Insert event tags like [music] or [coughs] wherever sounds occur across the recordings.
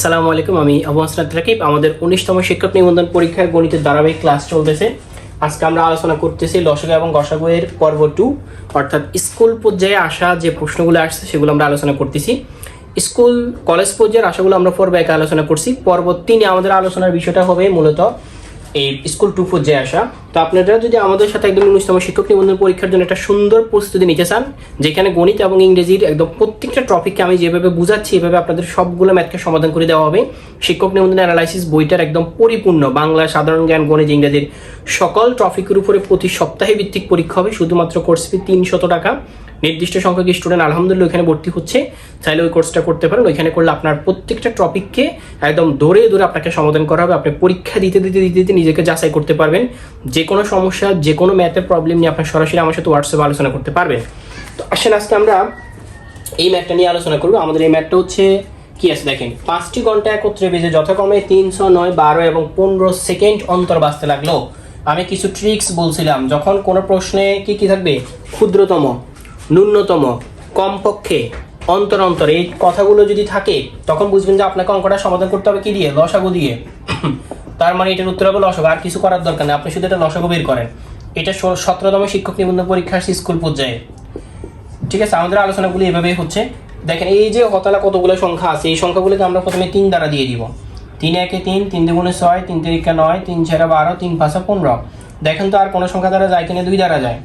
আসসালামু আলাইকুম, আমি আবহাসনাথ রাকিব। আমাদের উনিশতম শিক্ষক নিবন্ধন পরীক্ষার গণিতের ধারাবাহিক ক্লাস চলতেছে। আজকে আমরা আলোচনা করতেছি লসগা এবং গসাগু এর পর্ব টু, অর্থাৎ স্কুল পর্যায়ে আসা যে প্রশ্নগুলো আসছে সেগুলো আমরা আলোচনা করতেছি। স্কুল, কলেজ পর্যায়ের আশাগুলো আমরা পর্ব একে আলোচনা করছি। পর্ব তিনে আমাদের আলোচনার বিষয়টা হবে মূলত এই স্কুল টু পর্যায়ে আসা, তো আপনারা যদি আমাদের সাথে একদম উনিশতম শিক্ষক নিবন্ধন পরীক্ষার জন্য একটা সুন্দর প্রস্তুতি নিতে চান, যেখানে গণিত এবং ইংরেজির একদম প্রত্যেকটা টপিককে আমি যেভাবে বুঝাচ্ছি, এভাবে আপনাদের সবগুলো ম্যাথকে সমাধান করে দেওয়া হবে। শিক্ষক নিবন্ধন অ্যানালাইসিস বইটার একদম পরিপূর্ণ বাংলা, সাধারণ জ্ঞান, গণিত, ইংরেজির সকল টপিকের উপরে প্রতি সপ্তাহে ভিত্তিক পরীক্ষা হবে, শুধুমাত্র কোর্স ফি তিনশত টাকা। নির্দিষ্ট সংখ্যক স্টুডেন্ট আলহামদুলিল্লাহ ওখানে ভর্তি হচ্ছে। চাইলে ওই কোর্সটা করতে পারেন। ওইখানে করলে আপনার প্রত্যেকটা টপিককে একদম ধরে ধরে আপনাকে সমাধান করা হবে। আপনি পরীক্ষা দিতে দিতে দিতে দিতে নিজেকে যাচাই করতে পারবেন। যে কোনো সমস্যা, যে কোনো ম্যাথের প্রবলেম নিয়ে আপনার সরাসরি আমার সাথে হোয়াটসঅ্যাপে আলোচনা করতে পারবেন। তো আসেন, আজকে আমরা এই ম্যাথটা নিয়ে আলোচনা করব। আমাদের এই ম্যাথটা হচ্ছে কি আছে দেখেন? পাঁচটি ঘণ্টা একত্রে বেজে যথাক্রমে তিনশো নয়, বারো এবং পনেরো সেকেন্ড অন্তর বাঁচতে লাগল। আমি কিছু ট্রিক্স বলছিলাম। যখন কোনো প্রশ্নে কি কি থাকবে? ক্ষুদ্রতম। ন্যূনতম, কমপক্ষে অন্তর অন্তর এই কথাগুলো যদি থাকে, তখন বুঝবেন যে আপনাকে অঙ্কটা সমাধান করতে হবে কি দিয়ে? লসাগু দিয়ে। তার মানে এটার উত্তর হবে লসাগু। আর কিছু করার দরকার নেই। আপনি শুধু এটা লসাগু বের করেন। এটা সতেরোতম শিক্ষক নিবন্ধন পরীক্ষা স্কুল পর্যায়ে। ঠিক আছে? আমাদের আলোচনাগুলি এভাবেই হচ্ছে। দেখেন, এই যে কতলা কতগুলো সংখ্যা আছে, এই সংখ্যাগুলোকে আমরা প্রথমে তিন দ্বারা দিয়ে দিব। তিন একে তিন তিন দুগুণে ছয়, তিন তিরিকা নয়, তিন চারে বারো, তিন পাঁচে পনেরো। দেখেন তো আর কোনো সংখ্যা দ্বারা যায় কিনা? দুই দ্বারা যায়।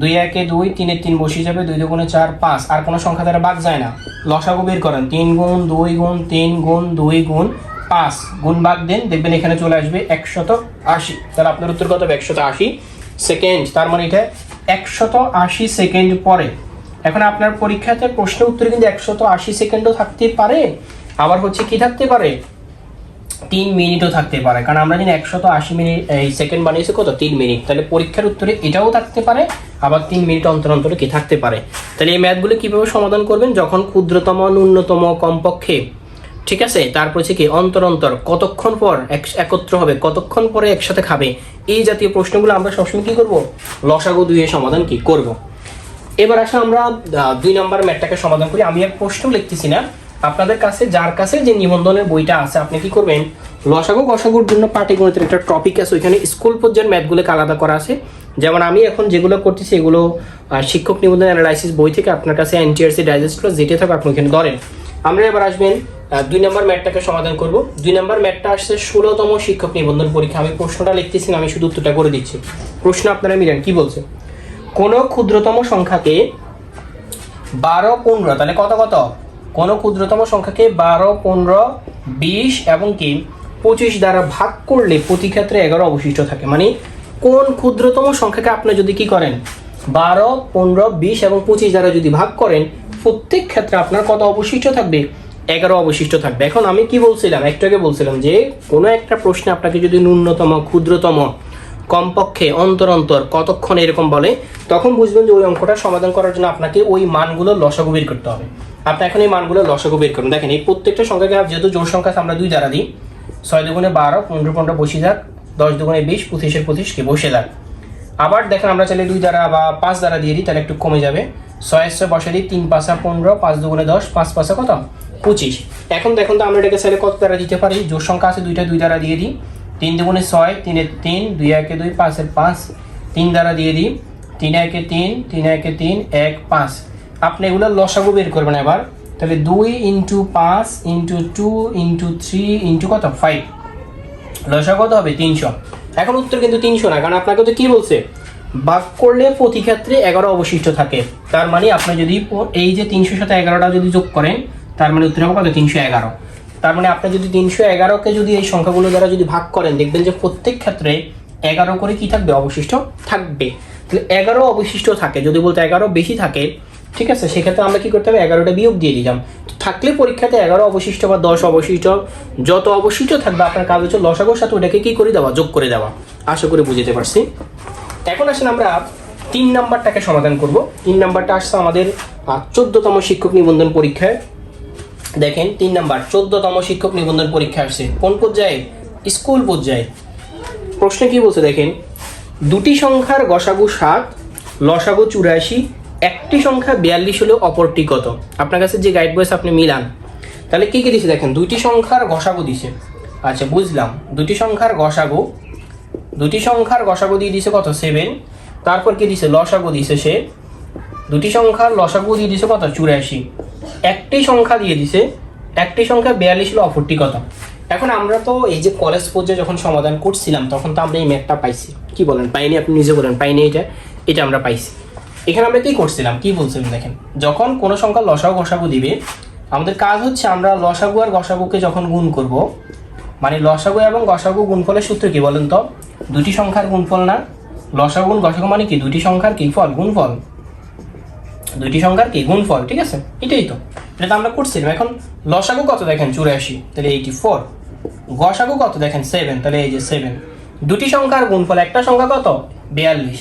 দুই একে দুই তিনের তিন বসে যাবে দুই দুগুণে চার, পাঁচ। আর কোনো সংখ্যা দ্বারা বাদ যায় না। লসাগু বের করেন। তিন গুণ দুই গুণ তিন গুণ দুই গুণ পাঁচ। গুণ বাদ দেন, দেখবেন এখানে চলে আসবে একশত আশি। তাহলে আপনার উত্তর কত হবে? একশত আশি। সেকেন্ড, তার মানে এটা একশত আশি সেকেন্ড পরে। এখন আপনার পরীক্ষাতে প্রশ্ন উত্তরে কিন্তু একশত আশি সেকেন্ডও থাকতে পারে। আবার হচ্ছে কি থাকতে পারে? তিন মিনিটও থাকতে পারে। কারণ আমরা জানি একশত আশি মিনিট, এই সেকেন্ড বানিয়েছে কত? তিন মিনিট। তাহলে পরীক্ষার উত্তরে এটাও থাকতে পারে, আবার তিন মিনিট অন্তর অন্তরে কি থাকতে পারে? তাহলে এই ম্যাথগুলো কীভাবে সমাধান করবেন? যখন ক্ষুদ্রতম, ন্যূনতম, কমপক্ষে, ঠিক আছে? তারপর হচ্ছে কি, অন্তর অন্তর, কতক্ষণ পর এক- একত্র হবে, কতক্ষণ পরে একসাথে খাবে? এই জাতীয় প্রশ্নগুলো আমরা সবসময় কি করব? লসাগু দুইয়ে সমাধান কি করব? এবার আসলে আমরা দুই নম্বর ম্যাটটাকে সমাধান করি। আমি এক প্রশ্ন লিখতেছি না। আপনাদের কাছে, যার কাছে যে নিবন্ধনের বইটা আছে, আপনি কি করবেন? লসাগু গসাগুর জন্য পাটিগণিতের একটা টপিক আছে, ওইখানে স্কুল পর্যায়ের ম্যাথগুলোকে আলাদা করা আছে। যেমন আমি এখন যেগুলো করতেছি, এগুলো শিক্ষক নিবন্ধন অ্যানালাইসিস বই থেকে আপনার কাছে এনটিআরসি ডাইজেস্টগুলো যেটা থাকে আপনি ওখানে ধরেন। আমরা এবার আসবেন দুই নম্বর ম্যাটটাকে সমাধান করব। দুই নম্বর ম্যাটটা আসছে ষোলোতম শিক্ষক নিবন্ধন পরীক্ষা। আমি প্রশ্নটা লিখতেছি আমি শুধু উত্তরটা করে দিচ্ছি। প্রশ্ন আপনারা মিলেন, কি বলছে? কোনো ক্ষুদ্রতম সংখ্যাকে বারো পনেরো, তাহলে কত কত? কোন ক্ষুদ্রতম সংখ্যাকে বারো, পনেরো, বিশ এবং কি পঁচিশ দ্বারা ভাগ করলে প্রতি ক্ষেত্রে এগারো অবশিষ্ট থাকে। মানে কোন ক্ষুদ্রতম সংখ্যাকে আপনি যদি কি করেন? বারো, পনেরো, বিশ এবং পঁচিশ দ্বারা যদি ভাগ করেন, প্রত্যেক ক্ষেত্রে আপনার কত অবশিষ্ট থাকবে? এগারো অবশিষ্ট থাকবে। এখন আমি কি বলছিলাম? একটু আগে বলছিলাম যে কোনো একটা প্রশ্নে আপনাকে যদি ন্যূনতম, ক্ষুদ্রতম, কমপক্ষে অন্তর অন্তর কতক্ষণ এরকম বলে, তখন বুঝবেন যে ওই অঙ্কটা সমাধান করার জন্য আপনাকে ওই মানগুলো লসাগু করতে হবে। আপনি এখন এই মানগুলো লসাগু বের করুন। দেখেন, এই প্রত্যেকটা সংখ্যাকে যেহেতু জোর সংখ্যা আমরা দুই দ্বারা দিই। ছয় দুগুণে বারো, পনেরো পনেরো বসে যাক। দশ দুগুণে বিশ, পঁচিশের পঁচিশকে বসে যাক। আবার দেখেন, আমরা চাইলে দুই দ্বারা বা পাঁচ দ্বারা দিয়ে দিই, তাহলে একটু কমে যাবে। ছয় ছয় বসে দিই, তিন পাঁচা পনেরো, পাঁচ দুগুণে দশ, পাঁচ পাঁচা কত? পঁচিশ। এখন দেখুন তো, আমরা এটাকে চাইলে কত দ্বারা দিতে পারি? জোর সংখ্যা আছে, দুইটা দুই দ্বারা দিয়ে দিই। তিন দুগুণে ছয় তিনে তিন, দুই একে দুই, পাঁচের পাঁচ। তিন দ্বারা দিয়ে দিই। তিন একে তিন তিন একে তিন, এক, পাঁচ। আপনি এগুলো লসাগু বের করবেন এবার। তাহলে দুই ইন্টু পাঁচ into two into three into কত? ফাইভ। লসা কত হবে? তিনশো। এখন উত্তর কিন্তু তিনশো না, কারণ আপনাকে তো কী বলছে? ভাগ করলে প্রতি ক্ষেত্রে এগারো অবশিষ্ট থাকে। তার মানে আপনি যদি এই যে তিনশোর সাথে এগারোটা যদি যোগ করেন, তার মানে উত্তর হবে কত? তিনশো এগারো। তার মানে আপনি যদি তিনশো এগারোকে যদি এই সংখ্যাগুলো দ্বারা যদি ভাগ করেন, দেখবেন যে প্রত্যেক ক্ষেত্রে এগারো করে কি থাকবে? অবশিষ্ট থাকবে। তাহলে এগারো অবশিষ্ট থাকে। যদি বলতে এগারো বেশি থাকে ঠিক আছে? সেক্ষেত্রে আমরা কি করতে হবে? এগারোটা বিয়োগ দিয়ে দিলাম। থাকলে পরীক্ষাতে এগারো অবশিষ্ট বা দশ অবশিষ্ট, যত অবশিষ্ট থাকবে আপনার কাজ হচ্ছে লসাগোর সাথে ওটাকে কী করে দেওয়া? যোগ করে দেওয়া। আশা করে বুঝতে পারছি? এখন আসেন আমরা তিন নাম্বারটাকে সমাধান করব। তিন নাম্বারটা আসছে আমাদের চোদ্দতম শিক্ষক নিবন্ধন পরীক্ষায়। দেখেন, তিন নাম্বার, চোদ্দতম শিক্ষক নিবন্ধন পরীক্ষা আসছে। কোন পর্যায়ে? স্কুল পর্যায়ে। প্রশ্নে কি বলছে? দেখেন, দুটি সংখ্যার গসাগু সাত, লসাগু চুরাশি একটি সংখ্যা বিয়াল্লিশ হলেও অপরটি কত? আপনার কাছে যে গাইড বয়স আপনি মিলান, তাহলে কী কী দিছে দেখেন? দুইটি সংখ্যার গসাগু দিছে। আচ্ছা বুঝলাম। দুটি সংখ্যার গসাগু দুটি সংখ্যার গসাগু দিয়ে দিছে কত? সেভেন তারপর কি দিছে? লসাগু দিছে সে। দুটি সংখ্যার লসাগু দিয়ে দিছে কত? চুরাশি। একটি সংখ্যা দিয়ে দিছে, একটি সংখ্যা বিয়াল্লিশ হলো অপরটি কত? এখন আমরা তো এই যে কলেজ পর্যায়ে যখন সমাধান করছিলাম, তখন তো আমরা এই ম্যাথটা পাইছি। কি বলেন? পাইনি, আপনি নিজে বলেন। পাইনি এটা এটা আমরা পাইছি। এখানে আমরা কি করছিলাম? কি বলছিলাম দেখেন, যখন কোনো সংখ্যা লসাগু গসাগু দিবে, আমাদের কাজ হচ্ছে আমরা লসাগু আর গসাগুকে যখন গুণ করব মানে লসাগু এবং গসাগু গুণফলের সূত্র কি বলেন তো? দুটি সংখ্যার গুণফল না? লসাগু গুণ গসাগু মানে কি? দুটি সংখ্যার কি ফল? গুণফল। দুটি সংখ্যার কি? গুণফল, ঠিক আছে? এটাই তো। এটা তো আমরা করছিলাম। এখন লসাগু কত দেখেন? চুরাশি। তাহলে এইটি ফোর গসাগু কত দেখেন? সেভেন তাহলে এই যে সেভেন দুটি সংখ্যার গুণফল, একটা সংখ্যা কত? বিয়াল্লিশ।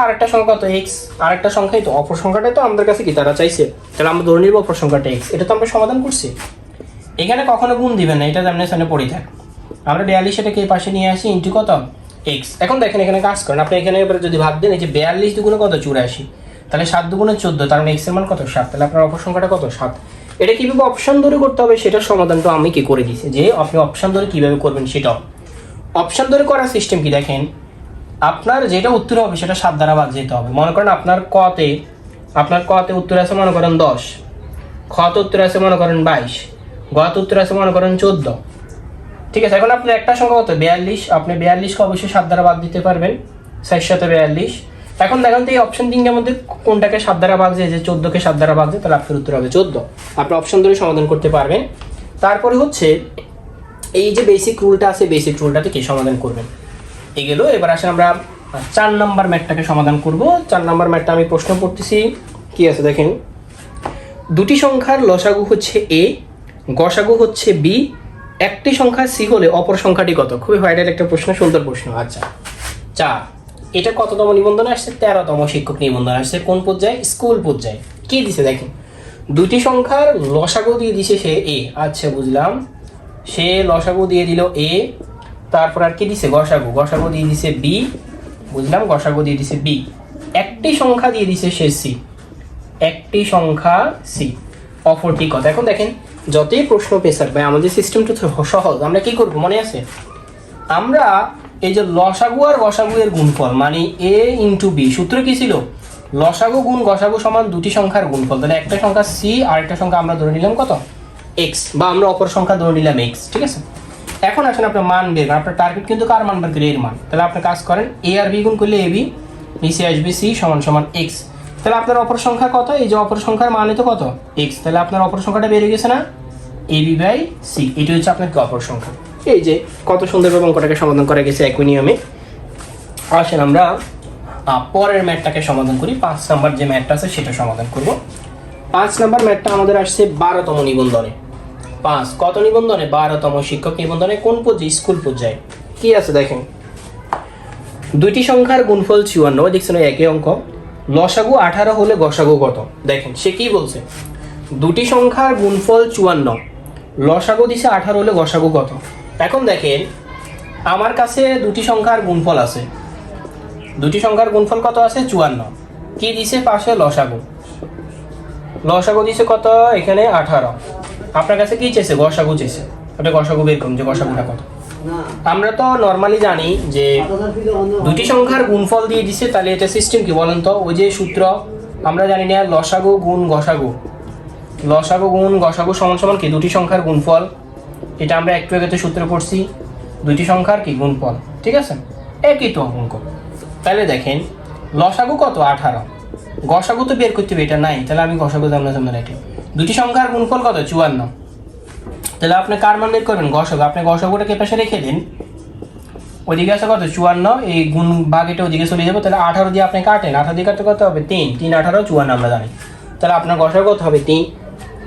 আর একটা সংখ্যা কত এক্স আর একটা সংখ্যাই তো, অপর সংখ্যাটাই তো আমাদের কাছে কি? তারা চাইছে। তাহলে আমরা ধরে নিব অপর সংখ্যাটা এক্স এটা তো আমরা সমাধান করছি। এখানে কখনো গুণ দিবেন না, এটা সামনে সামনে পড়ে থাক। আমরা বিয়াল্লিশ এটাকে এই পাশে নিয়ে আসি ইন্টু কত? এক্স এখন দেখেন এখানে কাজ করেন। আপনি এখানে এবারে যদি ভাব দেন, এই যে বিয়াল্লিশ দুগুণে কত? চুরাশি। তাহলে সাত দুগুণে চোদ্দ, তার মানে এক্সের মান কত? সাত। তাহলে আপনার অপর সংখ্যাটা কত? সাত। এটা কীভাবে অপশন ধরে করতে হবে সেটার সমাধানটা আমি কি করে দিছি? যে আপনি অপশন ধরে কীভাবে করবেন সেটাও। অপশন ধরে করার সিস্টেম কি দেখেন? আপনার যেটা উত্তর হবে, সেটা সাত দ্বারা ভাগ যেতে হবে। মনে করেন আপনার কতে আপনার কতে উত্তর আছে মনে করেন দশ, খতে উত্তর আছে মনে করেন বাইশ, গত উত্তর আছে মনে করেন চোদ্দ। ঠিক আছে, এখন আপনার একটা সংখ্যা কত? বিয়াল্লিশ। আপনি বিয়াল্লিশকে অবশ্যই সাত দ্বারা বাদ দিতে পারবেন। ষাট সাথে বিয়াল্লিশ। এখন দেখেন তো এই অপশন তিনটার মধ্যে কোনটাকে সাত দ্বারা যায় যে চোদ্দকে সাত দ্বারা যায় তাহলে আপনার উত্তর হবে চোদ্দ। আপনি অপশন ধরে সমাধান করতে পারবেন। তারপরে হচ্ছে, এই যে বেসিক রুলটা আছে বেসিক রুলটাতে কি সমাধান করবেন। এগুলো এবার আসেন আমরা চার নাম্বার ম্যাটটাকে সমাধান করব। চার নাম্বার ম্যাটটা আমি প্রশ্ন করতেছি, কি আছে দেখেন? দুটি সংখ্যার লসাগু হচ্ছে এ গসাগু হচ্ছে বি একটি সংখ্যা সি হলে অপর সংখ্যাটি কত? খুবই ভাইরাল একটা প্রশ্ন, সুন্দর প্রশ্ন। আচ্ছা চার, এটা কততম নিবন্ধন আসছে? তেরোতম শিক্ষক নিবন্ধন আসছে। কোন পর্যায়ে? স্কুল পর্যায়ে। কি দিছে দেখেন? দুটি সংখ্যার লসাগু দিয়ে দিছে সে এ আচ্ছা বুঝলাম। সে লসাগু দিয়ে দিল এ তারপর আর কি দিছে? গসাগু। গসাগু দিয়ে দিছে বি বুঝলাম? গসাগু দিয়ে দিছে বি একটি সংখ্যা দিয়ে দিছে সে সি একটি সংখ্যা সি অপরটি কত? এখন দেখেন, যতই প্রশ্ন পেশার ভাই, আমাদের সিস্টেমটা সহজ। আমরা কি করব? মনে আছে? আমরা এই যে লসাগু আর গসাগু এর গুণফল মানে এ ইন্টু বি সূত্র কি ছিল? লসাগু গুণ গসাগু সমান দুটি সংখ্যার গুণফল। তাহলে একটা সংখ্যা সি আর একটা সংখ্যা আমরা ধরে নিলাম কত? এক্স বা আমরা অপর সংখ্যা ধরে নিলাম এক্স ঠিক আছে? এখন আসেন আপনার মান বের করেন। আপনার টার্গেট কিন্তু কার মান বের করে? এর মান। তাহলে আপনি কাজ করেন এ আর বি গুণ করলে এ বি নিচে আসবে সি সমান সমান এক্স তাহলে আপনার অপর সংখ্যা কত? এই যে অপর সংখ্যার মান তো কত? এক্স তাহলে আপনার অপর সংখ্যাটা বেড়ে গেছে না? এ বি বাই সি এটি হচ্ছে আপনার অপর সংখ্যা। এই যে কত সুন্দরভাবে অঙ্কটাকে সমাধান করা গেছে একই নিয়মে আসেন আমরা পরের ম্যাটটাকে সমাধান করি। পাঁচ নাম্বার যে ম্যাটটা আছে সেটা সমাধান করব। পাঁচ নাম্বার ম্যাটটা আমাদের আসছে বারোতম নিবন্ধনে। পাঁচ, কত নিবন্ধনে? বারোতম শিক্ষক নিবন্ধনে কোন পর্যায়ে স্কুল পর্যায়ে কি আছে দেখেন? দুইটি সংখ্যার গুণফল চুয়ান্ন দেখছেন একই অঙ্ক। লসাগু আঠারো হলে গসাগু কত? দেখেন, সে কি বলছে? দুটি সংখ্যার গুণফল চুয়ান্ন, লসাগু দিছে আঠারো হলে গসাগু কত? এখন দেখেন, আমার কাছে দুটি সংখ্যার গুণফল আছে। দুটি সংখ্যার গুণফল কত আছে? চুয়ান্ন। কি দিছে পাশে লসাগু? লসাগু দিছে কত? এখানে আঠারো। আপনার কাছে কি চেয়েছে গসাগু চেয়েছে আপনি গসাগু বের করুন যে গসাগুটা কত? আমরা তো নর্মালি জানি যে দুটি সংখ্যার গুণফল দিয়ে দিছে তাহলে এটা সিস্টেম কি বলেন তো? ওই যে সূত্র আমরা জানি না লসাগু গুণ গসাগু লসাগু গুণ গসাগু সমান সমান কি? দুটি সংখ্যার গুণফল। এটা আমরা একটু আগে তো সূত্র পড়ছি দুটি সংখ্যার কি? গুণফল। ঠিক আছে? একই তো অঙ্ক। তাহলে দেখেন লসাগু কত? আঠারো। গসাগু তো বের করতে হবে এটা নাই। তাহলে আমি গসাগু জানলে জানলে রেখে দুটি সংখ্যার গুণফল কত? চুয়ান্ন। তাহলে আপনি কার মান বের করবেন? গসাগু আপনি গসাগুটাকে পাশে রেখে দিন। ওইদিকে আছে কত? চুয়ান্ন। এই গুণ ভাগ এটা ওদিকে চলে যাবে। তাহলে আঠারো দিয়ে আপনি কাটেন। আঠারো দিয়ে কাটতে কত হবে? তিন। তিন, আঠারো, চুয়ান্ন আমরা জানি। তাহলে আপনার গসাগু কত হবে? তিন।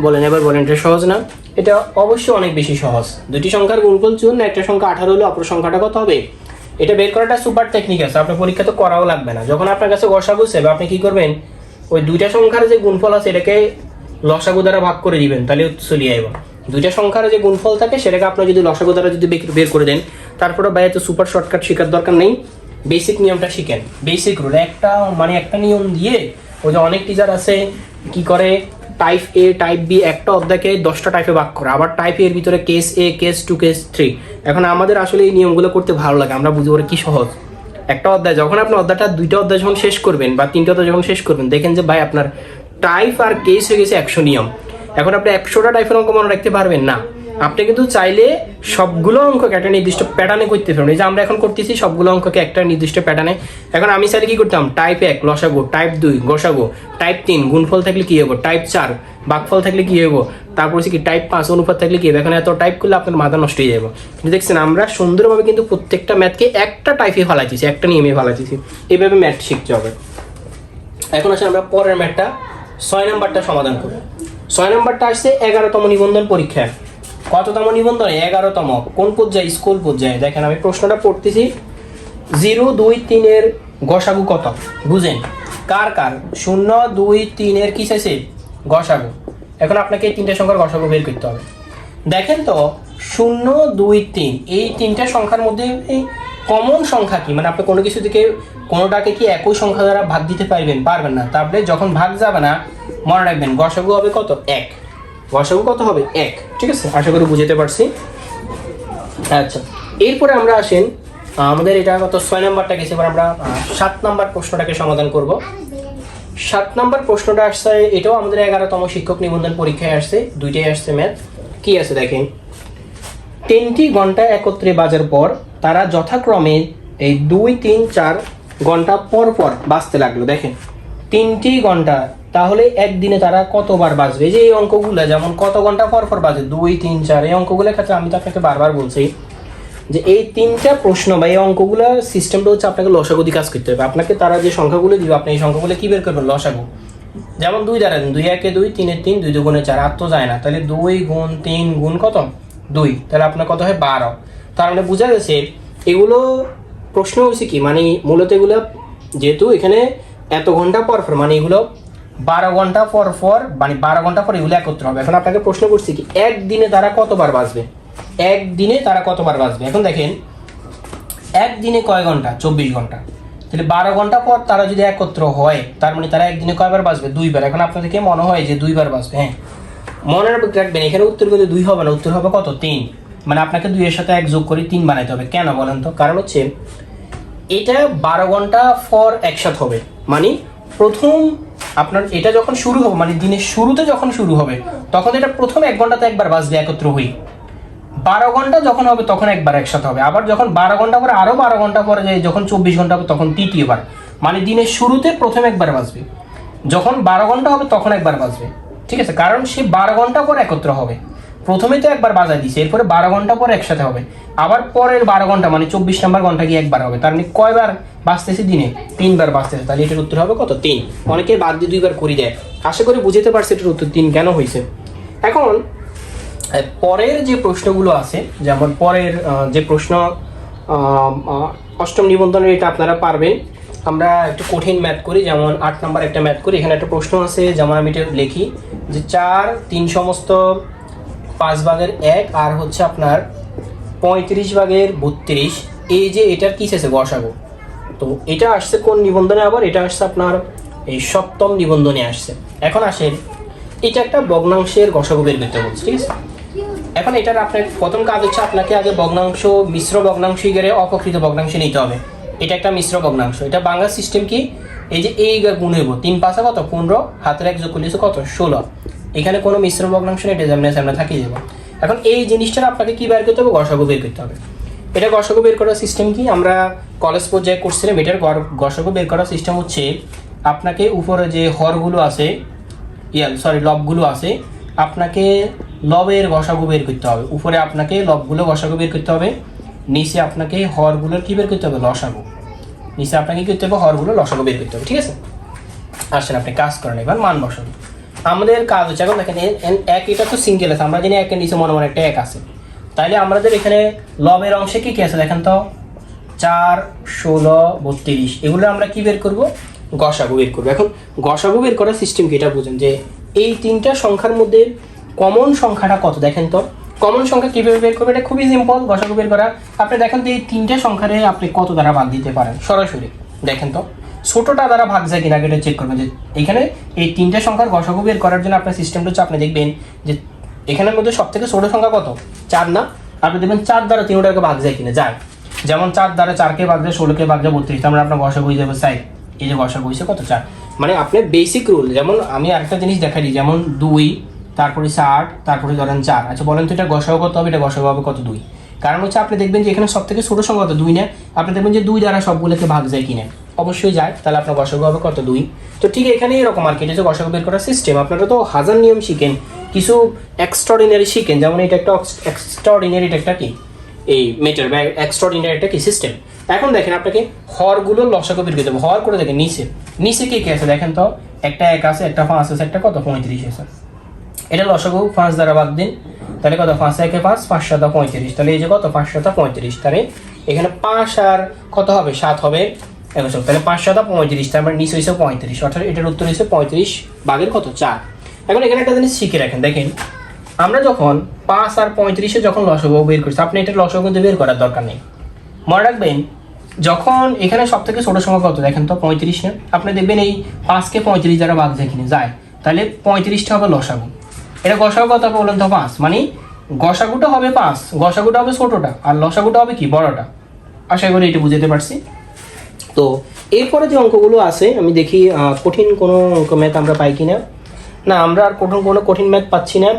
বলেন, এবার বলেন, এটা সহজ না? এটা অবশ্যই অনেক বেশি সহজ। দুটি সংখ্যার গুণফল চুয়ান্ন, একটা সংখ্যা আঠারো হলে, অপর সংখ্যাটা কত হবে? এটা বের করাটা সুপার টেকনিক আছে। আপনার পরীক্ষা তো করাও লাগবে না। যখন আপনার কাছে গসাগু সেবে আপনি কি করবেন? ওই দুইটা সংখ্যার যে গুণফল আছে, এটাকে লসাগু দ্বারা ভাগ করে দিবেন, তাহলে চলিয়ে আইব দুইটা সংখ্যার যে গুণফল থাকে, সেটাকে আপনি যদি লসাগু দ্বারা যদি বের করে দেন তারপরে বাইরে তো সুপার শর্টকাট শেখার দরকার নেই। বেসিক নিয়মটা শিখেন। বেসিক রুল একটা মানে একটা নিয়ম দিয়ে ওই যে অনেক টিচার আছে, কি করে টাইপ এ টাইপ বি একটা অধ্যায়কে দশটা টাইপে ভাগ করা। আবার টাইপের ভিতরে case A case two case three এখন আমাদের আসলে এই নিয়মগুলো করতে ভালো লাগে, আমরা বুঝতে পারি কি সহজ। একটা অধ্যায়, যখন আপনি অধ্যায়টা, দুইটা অধ্যায় যখন শেষ করবেন বা তিনটা অধ্যায় যখন শেষ করবেন, দেখেন যে ভাই আপনার টাইপ আর কেস হয়ে গেছে একশো নিয়ম। এখন আপনি একশোটা টাইপের অঙ্ক মনে রাখতে পারবেন না। আপনি কিন্তু চাইলে সবগুলো অঙ্ককে একটা নির্দিষ্ট প্যাটার্নে করতে পারবেন। এই যে আমরা এখন করতেছি সবগুলো অঙ্ককে একটা নির্দিষ্ট প্যাটার্নে এখন আমি চাইলে কি করতাম? টাইপ এক, লসাগো টাইপ দুই, গোসাগো টাইপ তিন, গুণফল থাকলে কী হব টাইপ চার, বাকফল থাকলে কী হব তারপর হচ্ছে কি টাইপ পাঁচ, অনুপাত থাকলে কী হবে এখন এত টাইপ করলে আপনার মাথা নষ্ট হয়ে যাবে। কিন্তু দেখছেন, আমরা সুন্দরভাবে কিন্তু প্রত্যেকটা ম্যাথকে একটা টাইপে ফালাইছি একটা নিয়মে ফালাইছি এইভাবে ম্যাথ শিখতে হবে। এখন আসলে আমরা পরের ম্যাথটা ছয় নম্বরটা সমাধান করব ছয় নম্বরটা আসছে এগারোতম নিবন্ধন পরীক্ষা। কততম নিবন্ধন এগারোতম? কোন পর্যায়ে? স্কুল পর্যায়ে। দেখেন আমি প্রশ্নটা পড়তেছি। জিরো, দুই, তিনের গসাগু কত? বুঝেন। কার কার? শূন্য, দুই, তিনের কি চাইছে? গসাগু। এখন আপনাকে এই তিনটা সংখ্যার গসাগু বের করতে হবে। দেখেন তো, শূন্য, দুই, তিন। এই তিনটা সংখ্যার মধ্যে কমন সংখ্যা কি? মানে আপনি কোনো কিছু থেকে কোনোটাকে কি একই সংখ্যা দ্বারা ভাগ দিতে পারবেন? পারবেন না। তারপরে যখন ভাগ যাবে না, মনে রাখবেন গসাগু হবে কত? এক। গসাগু কত হবে? এক। ঠিক আছে? আশা করি বুঝতে পারছি। আচ্ছা। এরপরে আমরা আসেন আমাদের এটা কত? ছয় নাম্বারটা গেছে। এবার আমরা সাত নাম্বার প্রশ্নটাকে সমাধান করব। সাত নাম্বার প্রশ্নটা আসছে, এটাও আমাদের এগারোতম শিক্ষক নিবন্ধন পরীক্ষায় আসছে। দুইটাই আসছে ম্যাথ। কি আছে দেখেন? তিনটি ঘণ্টা একত্রে বাজার পর তারা যথাক্রমে এই দুই, তিন, চার ঘণ্টা পর পর বাজতে লাগল, দেখেন। তিনটি ঘণ্টা, তাহলে একদিনে তারা কতবার বাজবে এই যে এই অঙ্কগুলো, যেমন কত ঘণ্টা পর পর বাজে দুই, তিন, চার, এই অঙ্কগুলোর ক্ষেত্রে আমি তো আপনাকে বারবার বলছি যে এই তিনটা প্রশ্ন বা এই অঙ্কগুলো সিস্টেমটা হচ্ছে আপনাকে লসাগু দিয়ে কাজ করতে হবে। আপনাকে তারা যে সংখ্যাগুলো দিবে, আপনি এই সংখ্যাগুলো কী বের করবেন? লসাগু। যেমন দুই দেন, দুই, একে দুই, তিনের তিন, দুই দুগুণে চার, আর তো যায় না। তাহলে দুই গুণ তিন গুণ কত? দুই। তাহলে আপনার কত হয়? বারো। তার মানে বোঝা গেছে এগুলো প্রশ্ন হচ্ছে কি? মানে মূলত এগুলো যেহেতু এখানে এত ঘণ্টা পর পর মানে এগুলো বারো ঘণ্টা পর পর মানে বারো ঘণ্টা পর এগুলো একত্র হবে। এখন আপনাকে প্রশ্ন করছি কি, একদিনে তারা কতবার বাঁচবে একদিনে তারা কতবার বাঁচবে এখন দেখেন, একদিনে কয় ঘণ্টা? চব্বিশ ঘণ্টা। তাহলে বারো ঘণ্টা পর তারা যদি একত্র হয়, তার মানে তারা একদিনে কয়বার বাঁচবে দুইবার। এখন আপনাদেরকে মনে হয় যে দুইবার বাঁচবে হ্যাঁ? মনে রাখবেন, এখানে উত্তর কিন্তু দুই হবে না, উত্তর হবে কত? তিন। মানে আপনাকে দুইয়ের সাথে এক যোগ করে তিন বানাইতে হবে। কেন বলেন তো? কারণ হচ্ছে, এটা বারো ঘণ্টা ফর একসাথে হবে। মানে প্রথম আপনার এটা যখন শুরু হবে মানে দিনের শুরুতে যখন শুরু হবে, তখন এটা প্রথম এক ঘন্টাতে একবার বাজবে একত্র হই। বারো ঘণ্টা যখন হবে, তখন একবার একসাথে হবে। আবার যখন বারো ঘণ্টা পরে আরও বারো ঘণ্টা পরে যায়, যখন চব্বিশ ঘণ্টা হবে, তখন তৃতীয়বার। মানে দিনের শুরুতে প্রথম একবার বাজবে। যখন বারো ঘণ্টা হবে, তখন একবার বাজবে। ঠিক আছে, কারণ সে বারো ঘণ্টা পর একত্র হবে। প্রথমে তো একবার বাজায় দিছে এরপরে বারো ঘণ্টা পর একসাথে হবে। আবার পরের বারো ঘণ্টা মানে চব্বিশ নম্বর ঘণ্টা গিয়ে একবার হবে। তার মানে কয়বার বাঁচতেছে দিনে? তিনবার বাঁচতেছে। তাহলে এটার উত্তর হবে কত? তিন। অনেকে বাদ দিয়ে দুইবার করি দেয়। আশা করি বুঝতে পারছে এটার উত্তর তিন কেন হয়েছে। এখন পরের যে প্রশ্নগুলো আছে, যেমন পরের যে প্রশ্ন অষ্টম নিবন্ধনের এটা আপনারা পারবেন। আমরা একটু কঠিন ম্যাথ করি, যেমন আট নাম্বার একটা ম্যাথ করি, এখানে একটা প্রশ্ন আছে যেমন আমি এটা লিখি, যে চার তিন সমস্ত পাঁচ ভাগের এক, আর হচ্ছে আপনার পঁয়ত্রিশ ভাগের বত্রিশ, এই যে এটার কি আছে গসাগো তো এটা আসছে কোন নিবন্ধনে আবার? এটা আসছে আপনার এই সপ্তম নিবন্ধনে আসছে। এখন আসেন, এটা একটা ভগ্নাংশের গসাগু বের করতে বলছে, ঠিক আছে? এখন এটার আপনার প্রথম কাজ হচ্ছে আপনাকে আগে ভগ্নাংশ, মিশ্র ভগ্নাংশ গেলে অপকৃত ভগ্নাংশ নিতে হবে। এটা একটা মিশ্র ভগ্নাংশ। এটা বাংলা সিস্টেম কি? এই যে এই গুণ হইব, তিন পাঁচা কত? পনেরো, হাতের এক যোগ করলে কত? ষোলো। এখানে কোনো মিশ্র ভগ্নাংশ নেই এটা যেমন আমরা থাকিয়ে যাব। এখন এই জিনিসটা আপনাকে কি বের করতে হবে? গসাগু বের করতে হবে। এটা গসাগু বের করার সিস্টেম কি? আমরা কলেজ পর্যায়ে করছিলাম, এটার গসাগু বের করার সিস্টেম হচ্ছে আপনাকে উপরে যে হরগুলো আছে, ইয়াল সরি লবগুলো আছে, আপনাকে লবের গসাগু বের করতে হবে। উপরে আপনাকে লবগুলো গসাগু বের করতে হবে। নিচে আপনাকে হরগুলোর কি বের করতে হবে? লসাগু। নিচে আপনাকে কি করতে হবে? হরগুলো লসাগু বের করতে হবে, ঠিক আছে? আসেন, আপনি কাজ করেন, এবার মান বসান। আমাদের কাজ হচ্ছে, এখন দেখেন এক, এটা তো সিঙ্গেল আছে, আমরা জানি একের নিচে মনে মনে একটা এক আছে। তাইলে আমাদের এখানে লবের অংশে কি কি আছে দেখেন তো? চার, ষোলো, বত্রিশ, এগুলো আমরা কি বের করব? গসাগু বের করব। এখন গসাগু বের করার সিস্টেম কি? এটা বুঝেন যে এই তিনটা সংখ্যার মধ্যে কমন সংখ্যাটা কত? দেখেন তো কমন সংখ্যা কীভাবে বের করবে? এটা খুবই সিম্পল গসাগু বের করা। আপনি দেখেন তো এই তিনটে সংখ্যারে আপনি কত দ্বারা ভাগ দিতে পারেন? সরাসরি। দেখেন তো, ছোটোটা দ্বারা ভাগ যায় কিনা এটা চেক করবেন যে এখানে এই তিনটে সংখ্যার গসাগু বের করার জন্য আপনার সিস্টেমটা হচ্ছে আপনি দেখবেন যে এখানের মধ্যে সব থেকে ছোট সংখ্যা কত? চার না? আপনি দেখবেন চার দ্বারা তিনটাকে ভাগ যায় কিনা? যায় যেমন চার দ্বারা চারকে ভাগ যায়, ষোলোকে ভাগ যায়, বত্রিশ। তার মানে আপনার গসাগু হয়ে যাবে সাইড এই যে গসাগু হয়েছে কত? চার। মানে আপনার বেসিক রুল যেমন আমি আরেকটা জিনিস দেখাই যেমন দুই তারপরে হচ্ছে আট, তারপরে ধরেন চার। আচ্ছা বলেন তো এটা গসাগু কত হবে, এটা গসাগু হবে কত দুই? কারণ হচ্ছে আপনি দেখবেন যে এখানে সব থেকে ছোটো সংখ্যা কত দুই না। আপনি দেখবেন যে দুই দ্বারা সবগুলোকে ভাগ যায় কিনা। অবশ্যই যায়, তাহলে আপনার গসাগু হবে কত দুই? তো ঠিক এখানে এরকম আর কি, এটা হচ্ছে বের করার সিস্টেম আপনারা তো হাজার নিয়ম শিখেন, কিছু এক্সট্রাঅর্ডিনারি শিখেন। যেমন এটা একটা এক্সট্রাঅর্ডিনারি একটা কি? এই মেটার বা এক্সট্রাঅর্ডিনারি একটা কি সিস্টেম এখন দেখেন আপনাকে হরগুলো লসাগু বের করতে হবে। হর করে দেখেন, নিচে। নিচে কে কে আছে দেখেন তো? একটা এক আছে, একটা পাঁচ আছে, একটা কত? পঁয়ত্রিশ আছে। এটা লসাগু পাঁচ দ্বারা বাদ দিন। তাহলে কত? পাঁচ, একে পাঁচ পাঁচ সাতা পঁয়ত্রিশ। তাহলে এই যে কত? পাঁচ সাতা পঁয়ত্রিশ। তাহলে এখানে পাঁচ আর কত হবে? সাত হবে। একশো তাহলে পাঁচ সাতা পঁয়ত্রিশ। তার মানে নিচে হয়েছে পঁয়ত্রিশ। অর্থাৎ এটার উত্তর হয়েছে পঁয়ত্রিশ বাঘের কত? চার। এখন এখানে একটা জিনিস শিখে রাখেন। দেখেন, আমরা যখন পাঁচ আর পঁয়ত্রিশে যখন লসগু বের করছি, আপনি এটা লসগু কিন্তু বের করার দরকার নেই। মনে রাখবেন, যখন এখানে সব থেকে ছোট সংখ্যা কত? দেখেন তো, পঁয়ত্রিশ আপনি দেখবেন এই পাঁচকে পঁয়ত্রিশ দ্বারা বাঘ যেখানে যায়। তাহলে পঁয়ত্রিশটা হবে লসাগু। এটা গসাগু কত বলেন তো পাঁচ। মানে গসাগুটা হবে পাঁচ, গসাগুটা হবে ছোটটা, আর লসাগুটা হবে কি, বড়টা। আশা করি এটা বুঝতে পারছি। তো এরপরে যে অঙ্কগুলো আছে, আমি দেখি কঠিন কোনো অঙ্ক ম্যাথ আমরা পাই কিনা। না না আমরা আর কঠিন কোনো কঠিন ম্যাথ পাচ্ছি না।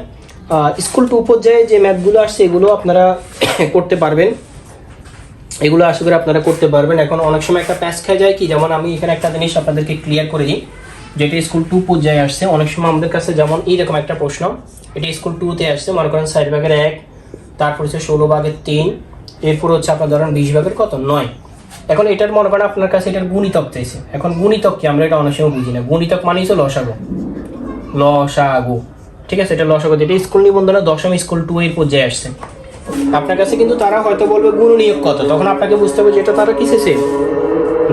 স্কুল টু পর্যায়ে যে ম্যাথগুলো আসছে, এগুলো আপনারা [coughs] করতে পারবেন। এগুলো আশা করি আপনারা করতে পারবেন। এখন অনেক সময় একটা প্যাচ খেয়ে যায় কি, যেমন আমি এখানে একটা জিনিস আপনাদেরকে ক্লিয়ার করে দিই। যেটা স্কুল টু পর্যায়ে আসছে, অনেক সময় আমাদের কাছে যেমন এইরকম একটা প্রশ্ন, এটা স্কুল টুতে আসছে, মনে করেন ষাট ভাগের এক, তারপর হচ্ছে ষোলো ভাগের তিন, এরপর হচ্ছে আপনার ধরেন বিশ ভাগের কত? নয়। এখন এটার মনে করেন আপনার কাছে এটার গুণিতক চাইছে। এখন গুণিতক কি? আমরা এটা অনেক সময় বুঝি না। গুণিতক মানে হচ্ছে লসাগু। লসাগু। ঠিক আছে? এটা লসাগু যেটা স্কুল নিবন্ধনে দশম স্কুল টু এর পর্যায়ে আসছে। আপনার কাছে কিন্তু তারা হয়তো বলবে গুণ নিয়োগ কত? তখন আপনাকে বুঝতে হবে যে এটা তারা কিসেছে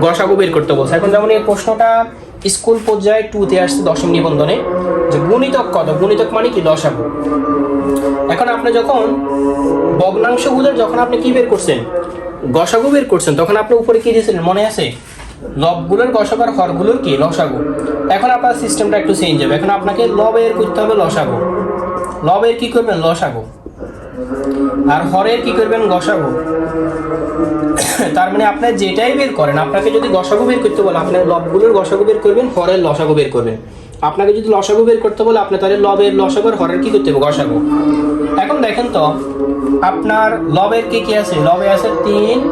গসাগু বের করতে বলছে। এখন যেমন এই প্রশ্নটা স্কুল পর্যায়ে টুতে আসছে দশম নিবন্ধনে। যে গুণিতক কত? গুণিতক মানে কি? লসাগু এখন আপনি যখন ভগ্নাংশগুলোর যখন আপনি কি বের করছেন? গসাগু বের করছেন, তখন আপনি উপরে কি দিয়েছিলেন? মনে আছে? লবগুলোর গসাগু আর হরগুলোর কি? লসাগু। এখন আপনার সিস্টেমটা একটু চেঞ্জ হবে। এখন আপনাকে লবের করতে হবে লসাগু। লবের কি করবেন? লসাগু। আর হরের কি করবেন? গসাগু। তার মানে আপনি যেটাই বের করেন, আপনাকে যদি গসাগু বের করতে বলে, আপনি লবগুলোর গসাগু বের করবেন, হরের লসাগু বের করবেন। আপনাকে যদি লসাগু বের করতে বলে, আপনি তাহলে লবের লসাগু আর হরের কি করতে হবে? গসাগু। এখন দেখেন তো, আপনার লবের কি কি আছে? লবে আছে তিন,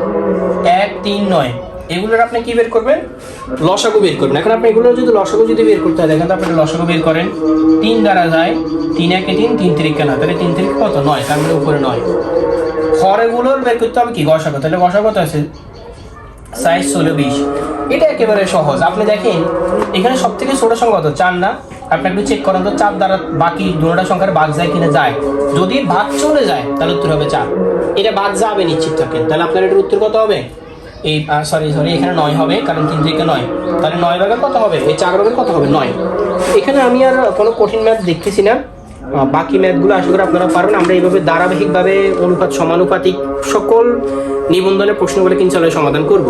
এক, তিন, নয়। এগুলোর আপনি কি বের করবেন? লসাগু বের করবেন। এখন আপনি এগুলো যদি লসাগু যদি বের করতে হয়, দেখেন তো আপনি লসাগু বের করেন। তিন দ্বারা যায়, তিন একে তিন তিন তিরিকা নয়। তাহলে তিন তিরিক কত? নয়, তার মানে উপরে নয়। হরেগুলোর বের করতে হবে কি? গসাগু। তাহলে গসাগু কত আছে? সাইজ ষোলো বিশ। এটা একেবারে সহজ। আপনি দেখেন, এখানে সব থেকে ছোট সংখ্যা কত? চার না? আপনি একটু চেক করেন তো, চার দ্বারা বাকি দুটা সংখ্যার ভাগ যায় কিনা? যায়। যদি ভাগ চলে যায়, তাহলে উত্তর হবে চার। এটা ভাগ যাবে নিশ্চিত থাকেন। তাহলে আপনার এটার উত্তর কত হবে? এই সরি সরি এখানে নয় হবে, কারণ তিন থেকে নয়। তাহলে নয় ভাগের কত হবে? এই চার ভাগের কত হবে? নয়। এখানে আমি আর কোনো কঠিন ম্যাথ দেখতেছি না। বাকি ম্যাথগুলো আশা করি আপনারা পারবেন। আমরা এইভাবে ধারাবাহিকভাবে অনুপাত, সমানুপাতিক সকল নিবন্ধনের প্রশ্নগুলো কিন্তু সমাধান করব।